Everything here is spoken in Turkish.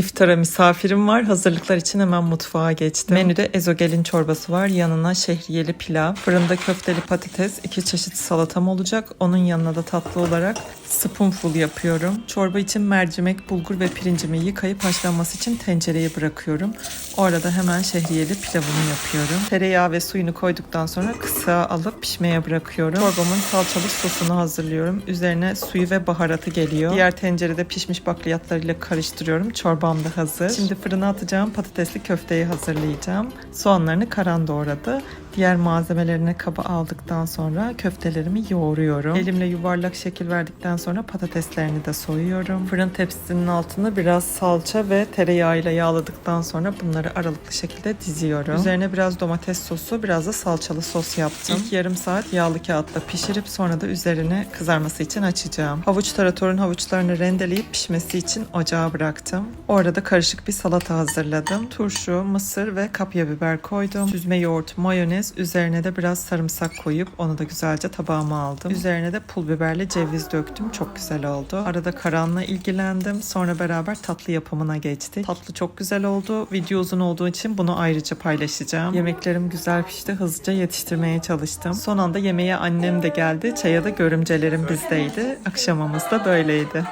İftara misafirim var. Hazırlıklar için hemen mutfağa geçtim. Menüde ezogelin çorbası var. Yanına şehriyeli pilav. Fırında köfteli patates. iki çeşit salatam olacak. Onun yanına da tatlı olarak spoonful yapıyorum. Çorba için mercimek, bulgur ve pirincimi yıkayıp haşlanması için tencereye bırakıyorum. O arada hemen şehriyeli pilavımı yapıyorum. Tereyağı ve suyunu koyduktan sonra kısa alıp pişmeye bırakıyorum. Çorbamın salçalı sosunu hazırlıyorum. Üzerine suyu ve baharatı geliyor. Diğer tencerede pişmiş bakliyatlarıyla karıştırıyorum. Çorbam da hazır. Şimdi fırına atacağım patatesli köfteyi hazırlayacağım. Soğanlarını karan doğradı. Diğer malzemelerine kaba aldıktan sonra köftelerimi yoğuruyorum. Elimle yuvarlak şekil verdikten sonra patateslerini de soyuyorum. Fırın tepsisinin altını biraz salça ve tereyağıyla yağladıktan sonra bunları aralıklı şekilde diziyorum. Üzerine biraz domates sosu, biraz da salçalı sos yaptım. İlk yarım saat yağlı kağıtla pişirip sonra da üzerine kızarması için açacağım. Havuç taratorun havuçlarını rendeleyip pişmesi için ocağa bıraktım. O arada karışık bir salata hazırladım. Turşu, mısır ve kapya biber koydum. Süzme yoğurt, mayonez, üzerine de biraz sarımsak koyup onu da güzelce tabağıma aldım. Üzerine de pul biberle ceviz döktüm. Çok güzel oldu. Arada karanla ilgilendim. Sonra beraber tatlı yapımına geçtik. Tatlı çok güzel oldu. Video uzun olduğu için bunu ayrıca paylaşacağım. Yemeklerim güzel pişti. Hızlıca yetiştirmeye çalıştım. Son anda yemeğe annem de geldi. Çaya da görümcelerim bizdeydi. Akşamımız da böyleydi.